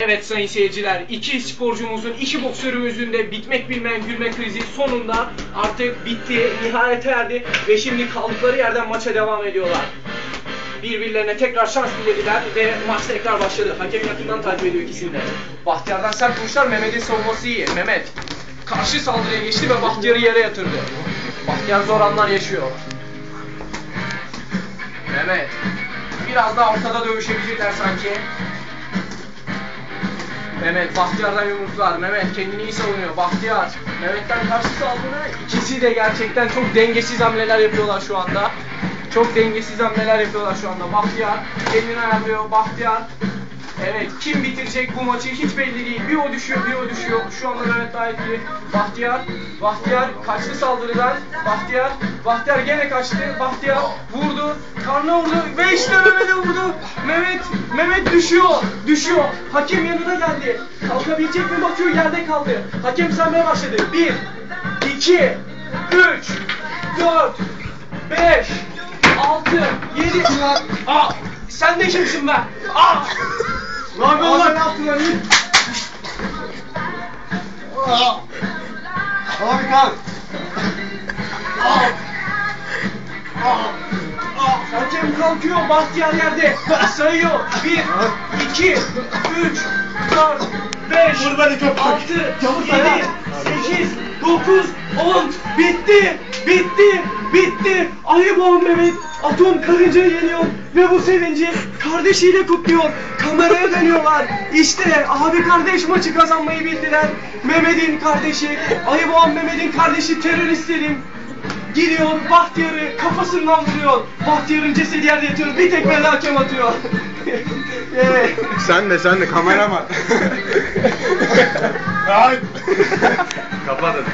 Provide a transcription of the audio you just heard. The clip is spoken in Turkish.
Evet sayın seyirciler, iki sporcumuzun, iki boksörümüzün de bitmek bilmeyen gülme krizi sonunda artık bitti, nihayete erdi ve şimdi kaldıkları yerden maça devam ediyorlar. Birbirlerine tekrar şans dilediler ve maç tekrar başladı. Hakem yakından takip ediyor ikisini de. Bahtiyar'dan sert vuruşlar, Mehmet'in savunması iyi. Mehmet karşı saldırıya geçti ve Bahtiyar'ı yere yatırdı. Bahtiyar zor anlar yaşıyor. Mehmet biraz daha ortada dövüşebilirler sanki. Mehmet Bahtiyar'dan yumruklar. Mehmet kendini iyi savunuyor. Bahtiyar. Mehmet'ten karşı saldırı. İkisi de gerçekten çok dengesiz hamleler yapıyorlar şu anda. Çok dengesiz hamleler yapıyorlar şu anda. Bahtiyar kendini ayarlıyor. Bahtiyar. Evet kim bitirecek bu maçı hiç belli değil. Bir o düşüyor bir o düşüyor. Şu anda Mehmet etkili. Bahtiyar. Bahtiyar kaçtı saldırıdan. Bahtiyar. Bahtiyar gene kaçtı. Bahtiyar vurdu. Karnına vurdu. Ve işte Mehmet'e vurdu. Mehmet. Mehmet düşüyor. Düşüyor. Hakem yanına geldi. Kalkabilecek mi bakıyor yerde kaldı. Hakem saymaya başladı. 1 2 3 4 5 6 7 Aa! Sen de kimsin be? Aa! Abi kalk. Hakem kalkıyor, Bahtiyar yerde. Sayıyor. 1, 2, 3, 4, 5, Vur beni köpek. 6, Çabuk 7, sayı. 8, 9, 10. Bitti, bitti, bitti. Ayı boğan Mehmet atom karıncayı yeniyor ve bu sevinci kardeşiyle kutluyor. Kameraya dönüyorlar. İşte abi kardeş maçı kazanmayı bildiler. Mehmet'in kardeşi, Ayı boğan Mehmet'in kardeşi teröristlerin Giriyor Bahtiyar'ı kafasından vuruyor. Bahtiyar'ın cesedi yerde yatıyor. Bir tekmeyle hakem atıyor. evet. Sen de sen de kameraman. Ay. Kapat hadi.